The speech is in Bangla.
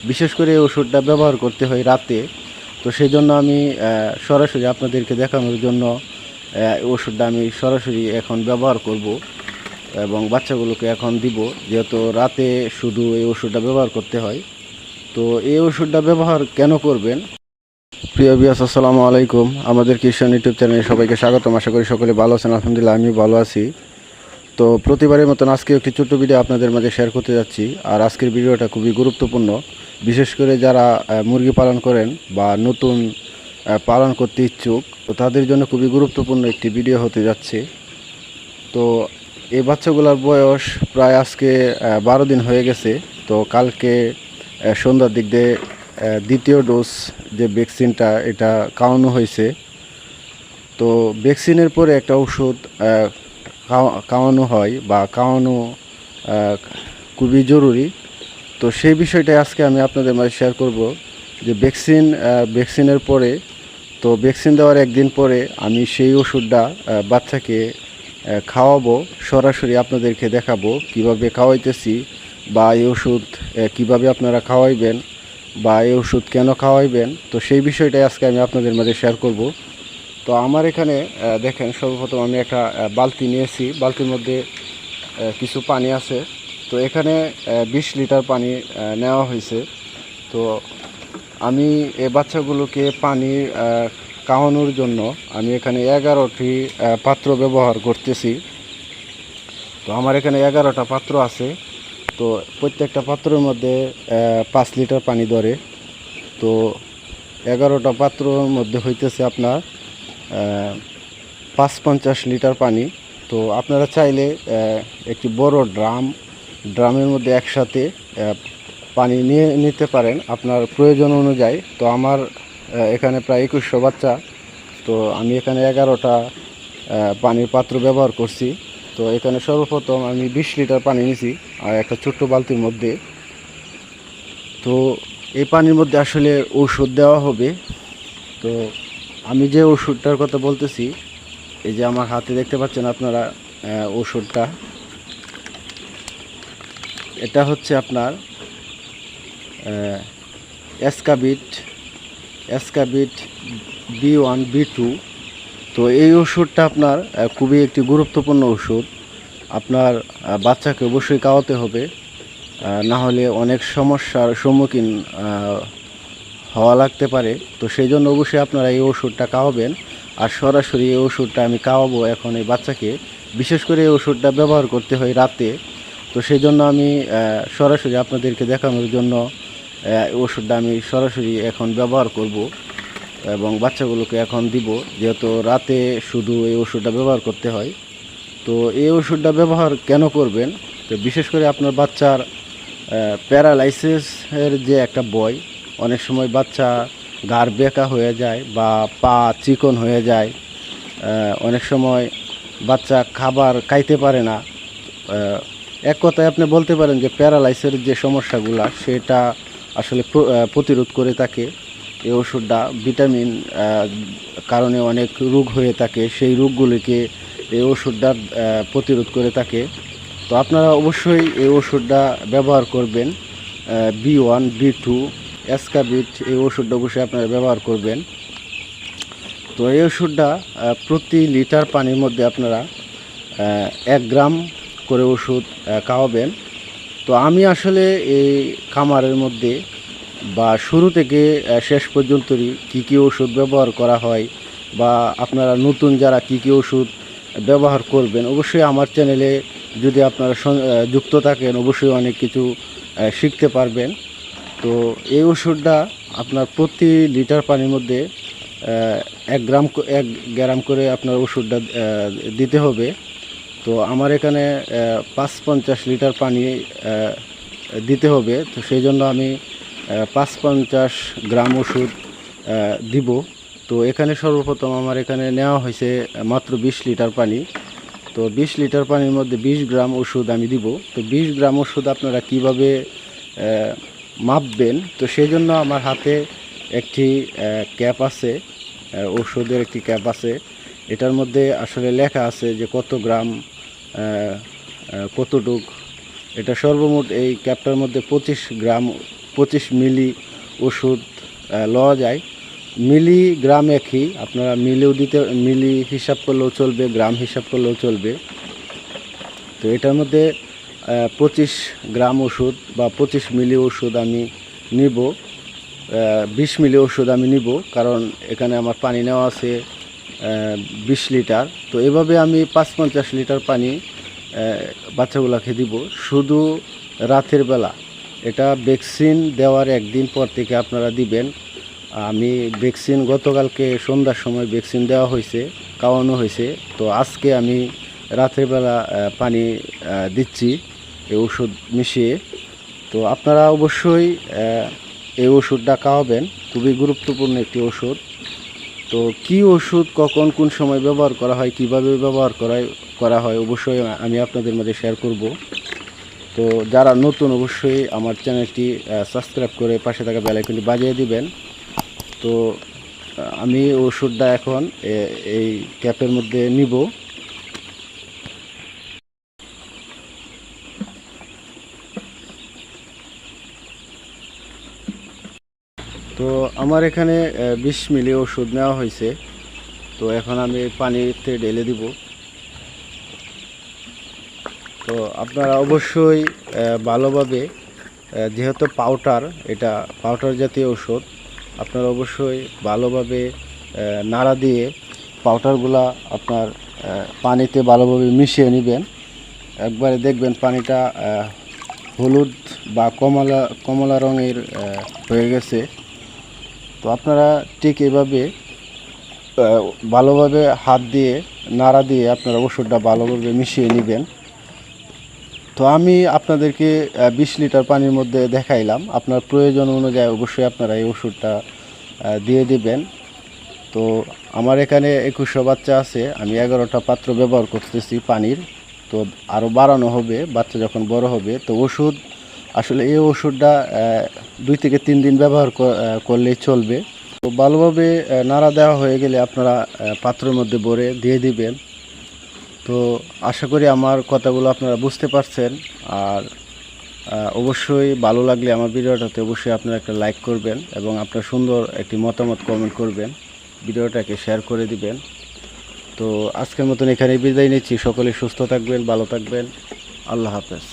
বিশেষ করে এই ওষুধটা ব্যবহার করতে হয় রাতে। তো সেই জন্য আমি সরাসরি আপনাদেরকে দেখানোর জন্য ওষুধটা আমি সরাসরি এখন ব্যবহার করব এবং বাচ্চাগুলোকে এখন দিব, যেহেতু রাতে শুধু এই ওষুধটা ব্যবহার করতে হয়। তো এই ওষুধটা ব্যবহার কেন করবেন? প্রিয় বিয়াস আসসালামু আলাইকুম। আমাদের কিষান ইউটিউব চ্যানেলে সবাইকে স্বাগতম। আশা করি সকলে ভালো আছেন। আলহামদুলিল্লাহ আমি ভালো আছি। তো প্রতিবারের মতন আজকে একটি ছোট্ট ভিডিও আপনাদের মাঝে শেয়ার করতে যাচ্ছি। আর আজকের ভিডিওটা খুবই গুরুত্বপূর্ণ। বিশেষ করে যারা মুরগি পালন করেন বা নতুন পালন করতে ইচ্ছুক, তো তাদের জন্য খুবই গুরুত্বপূর্ণ একটি ভিডিও হতে যাচ্ছে। তো এই বাচ্চাগুলোর বয়স প্রায় আজকে বারো দিন হয়ে গেছে। তো কালকে সন্ধ্যার দিক দিয়ে দ্বিতীয় ডোজ যে ভ্যাকসিনটা এটা খাওয়ানো হয়েছে। তো ভ্যাকসিনের পরে একটা ওষুধ খাওয়ানো হয় বা খাওয়ানো খুবই জরুরি। তো সেই বিষয়টাই আজকে আমি আপনাদের মাঝে শেয়ার করব যে ভ্যাকসিন ভ্যাকসিনের পরে, তো ভ্যাকসিন দেওয়ার একদিন পরে আমি সেই ওষুধটা বাচ্চাকে খাওয়াবো, সরাসরি আপনাদেরকে দেখাবো কীভাবে খাওয়াইতেছি বা এই ওষুধ কীভাবে আপনারা খাওয়াইবেন বা এই ওষুধ কেন খাওয়াইবেন। তো সেই বিষয়টাই আজকে আমি আপনাদের মাঝে শেয়ার করব। তো আমার এখানে দেখেন, সর্বপ্রথম আমি একটা বালতি নিয়েছি। বালতির মধ্যে কিছু পানি আছে। তো এখানে বিশ লিটার পানি নেওয়া হয়েছে। তো আমি এই বাচ্চাগুলোকে পানি খাওয়ানোর জন্য আমি এখানে এগারোটি পাত্র ব্যবহার করতেছি। তো আমার এখানে এগারোটা পাত্র আছে। তো প্রত্যেকটা পাত্রের মধ্যে পাঁচ লিটার পানি ধরে। তো এগারোটা পাত্রর মধ্যে হইতেছে আপনার পাঁচ পঞ্চাশ লিটার পানি। তো আপনারা চাইলে একটি বড় ড্রাম, ড্রামের মধ্যে একসাথে পানি নিয়ে নিতে পারেন আপনার প্রয়োজন অনুযায়ী। তো আমার এখানে প্রায় একুশশো বাচ্চা। তো আমি এখানে এগারোটা পানির পাত্র ব্যবহার করছি। তো এখানে সর্বপ্রথম আমি বিশ লিটার পানি নিছি আর একটা ছোট্ট বালতির মধ্যে। তো এই পানির মধ্যে আসলে ঔষধ দেওয়া হবে। তো আমি যে ওষুধটার কথা বলতেছি, এই যে আমার হাতে দেখতে পাচ্ছেন আপনারা ওষুধটা। এটা হচ্ছে আপনার Escabit Escabit B one, B two. তো এই ওষুধটা আপনার খুবই একটি গুরুত্বপূর্ণ ওষুধ। আপনার বাচ্চাকে অবশ্যই খাওয়াতে হবে না হলে অনেক সমস্যার সম্মুখীন হওয়া লাগতে পারে, তো সেই জন্য অবশ্যই আপনারা এই ওষুধটা খাওয়াবেন। আর সরাসরি এই ওষুধটা আমি খাওয়াবো এখন এই বাচ্চাকে। বিশেষ করে এই ওষুধটা ব্যবহার করতে হয় রাতে। তো সেই জন্য আমি সরাসরি আপনাদেরকে দেখানোর জন্য ওষুধটা আমি সরাসরি এখন ব্যবহার করব এবং বাচ্চাগুলোকে এখন দিব, যেহেতু রাতে শুধু এই ওষুধটা ব্যবহার করতে হয়। তো এই ওষুধটা ব্যবহার কেন করবেন? তো বিশেষ করে আপনার বাচ্চার প্যারালাইসিসের যে একটা বই অনেক সময় বাচ্চা গার বেঁকা হয়ে যায় বা পা চিকন হয়ে যায় অনেক সময় বাচ্চা খাবার খাইতে পারে না। এক কথায় আপনি বলতে পারেন যে প্যারালাইসের যে সমস্যাগুলো, সেটা আসলে প্রতিরোধ করে থাকে। এই ওষুধটা ভিটামিন কারণে অনেক রোগ হয়ে থাকে, সেই রোগগুলিকে এই ওষুধটা প্রতিরোধ করে থাকে। তো আপনারা অবশ্যই এই ওষুধটা ব্যবহার করবেন B one, B two Escabit এই ওষুধটা অবশ্যই আপনারা ব্যবহার করবেন। তো এই ওষুধটা প্রতি লিটার পানির মধ্যে আপনারা এক গ্রাম করে ওষুধ খাওয়াবেন। তো আমি আসলে এই খামারের মধ্যে বা শুরু থেকে শেষ পর্যন্তই কী কী ওষুধ ব্যবহার করা হয় বা আপনারা নতুন যারা কী কী ওষুধ ব্যবহার করবেন, অবশ্যই আমার চ্যানেলে যদি আপনারা যুক্ত থাকেন, অবশ্যই অনেক কিছু শিখতে পারবেন। তো এই ওষুধটা আপনার প্রতি লিটার পানির মধ্যে এক গ্রাম এক গ্রাম করে আপনার ওষুধটা দিতে হবে। তো আমার এখানে পাঁচ পঞ্চাশ লিটার পানি দিতে হবে। তো সেই জন্য আমি পাঁচ পঞ্চাশ গ্রাম ওষুধ দিব। তো এখানে সর্বপ্রথম আমার এখানে নেওয়া হয়েছে মাত্র বিশ লিটার পানি। তো বিশ লিটার পানির মধ্যে বিশ গ্রাম ওষুধ আমি দিব। তো বিশ গ্রাম ওষুধ আপনারা কীভাবে মাপবেন। তো সেই জন্য আমার হাতে একটি ক্যাপ আছে ওষুধের একটি ক্যাপ আছে। এটার মধ্যে আসলে লেখা আছে যে কত গ্রাম কতটুক। এটা সর্বমোট এই ক্যাপটার মধ্যে পঁচিশ গ্রাম, পঁচিশ মিলি ওষুধ লওয়া যায়। মিলি গ্রাম একই, আপনারা মিলেও দিতে, মিলি হিসাব করলেও চলবে, গ্রাম হিসাব করলেও চলবে। তো এটার মধ্যে পঁচিশ গ্রাম ওষুধ বা পঁচিশ মিলি ওষুধ আমি নিব বিশ মিলি ওষুধ আমি নিব, কারণ এখানে আমার পানি নেওয়া আছে বিশ লিটার। তো এভাবে আমি পাঁচ পঞ্চাশ লিটার পানি বাচ্চাগুলোকে দিব। শুধু রাতের বেলা, এটা ভ্যাকসিন দেওয়ার একদিন পর থেকে আপনারা দিবেন। আমি ভ্যাকসিন, গতকালকে সন্ধ্যার সময় ভ্যাকসিন দেওয়া হয়েছে, খাওয়ানো হয়েছে। তো আজকে আমি রাতের বেলা পানি দিচ্ছি। এই ওষুধ মিশিয়ে, তো আপনারা অবশ্যই এই ওষুধটা খাওয়াবেন। খুবই গুরুত্বপূর্ণ একটি ওষুধ। তো কি ওষুধ কখন, কোন সময় ব্যবহার করা হয়, কীভাবে ব্যবহার করা করা হয়, অবশ্যই আমি আপনাদের মধ্যে শেয়ার করব। তো যারা নতুন, অবশ্যই আমার চ্যানেলটি সাবস্ক্রাইব করে পাশে থাকা বেলাইকনটি বাজিয়ে দিবেন। তো আমি ওষুধটা এখন এই ক্যাপের মধ্যে নিব। তো আমার এখানে বিশ মিলি ওষুধ নেওয়া হয়েছে। তো এখন আমি পানিতে ঢেলে দিব। তো আপনারা অবশ্যই ভালোভাবে যেহেতু পাউডার, এটা পাউডার জাতীয় ওষুধ, আপনারা অবশ্যই ভালোভাবে নাড়া দিয়ে পাউডারগুলা আপনার পানিতে ভালোভাবে মিশিয়ে নেবেন। একবারে দেখবেন পানিটা হলুদ বা কমলা কমলা রঙের হয়ে গেছে। তো আপনারা ঠিক এভাবে ভালোভাবে হাত দিয়ে, নাড়া দিয়ে আপনারা ওষুধটা ভালোভাবে মিশিয়ে নেবেন। তো আমি আপনাদেরকে বিশ লিটার পানির মধ্যে দেখাইলাম। আপনার প্রয়োজন অনুযায়ী অবশ্যই আপনারা এই ওষুধটা দিয়ে দিবেন। তো আমার এখানে একুশশো বাচ্চা আছে। আমি এগারোটা পাত্র ব্যবহার করতেছি পানির। তো আরও বাড়ানো হবে, বাচ্চা যখন বড় হবে, তো ওষুধ আসলে এই ওষুধটা দুই থেকে তিন দিন ব্যবহার করলেই চলবে। তো ভালোভাবে নাড়া দেওয়া হয়ে গেলে আপনারা পাত্রের মধ্যে ভরে দিয়ে দিবেন। তো আশা করি আমার কথাগুলো আপনারা বুঝতে পারছেন। আর অবশ্যই ভালো লাগলে আমার ভিডিওটাতে অবশ্যই আপনারা একটা লাইক করবেন এবং আপনার সুন্দর একটি মতামত কমেন্ট করবেন। ভিডিওটাকে শেয়ার করে দিবেন। তো আজকের মতন এখানে বিদায় নিচ্ছি। সকলে সুস্থ থাকবেন, ভালো থাকবেন। আল্লাহ হাফেজ।